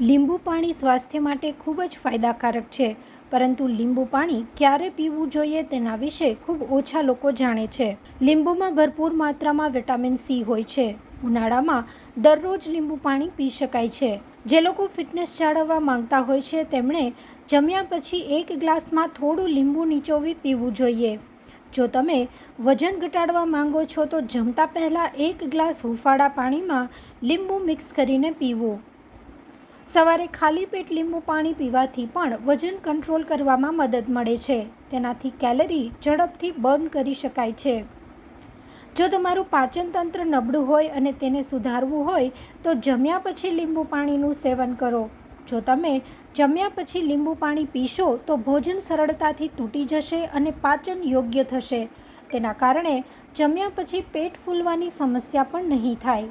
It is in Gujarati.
લીંબુ પાણી સ્વાસ્થ્ય માટે ખૂબ જ ફાયદાકારક છે, પરંતુ લીંબુ પાણી ક્યારે પીવું જોઈએ તેના વિશે ખૂબ ઓછા લોકો જાણે છે. લીંબુમાં ભરપૂર માત્રામાં વિટામિન સી હોય છે. ઉનાળામાં દરરોજ લીંબુ પાણી પી શકાય છે. જે લોકો ફિટનેસ જાળવવા માંગતા હોય છે, તેમણે જમ્યા પછી એક ગ્લાસમાં થોડું લીંબુ નીચોવી પીવું જોઈએ. જો તમે વજન ઘટાડવા માંગો છો, તો જમતા પહેલાં એક ગ્લાસ હુંફાળા પાણીમાં લીંબુ મિક્સ કરીને પીવું. સવારે ખાલી પેટ લીંબુ પાણી પીવાથી પણ વજન કંટ્રોલ કરવામાં મદદ મળે છે. તેનાથી કેલરી ઝડપથી બર્ન કરી શકાય છે. જો તમારું પાચનતંત્ર નબળું હોય અને તેને સુધારવું હોય, તો જમ્યા પછી લીંબુ પાણીનું સેવન કરો. જો તમે જમ્યા પછી લીંબુ પાણી પીશો, તો ભોજન સરળતાથી તૂટી જશે અને પાચન યોગ્ય થશે. તેના કારણે જમ્યા પછી પેટ ફૂલવાની સમસ્યા પણ નહીં થાય.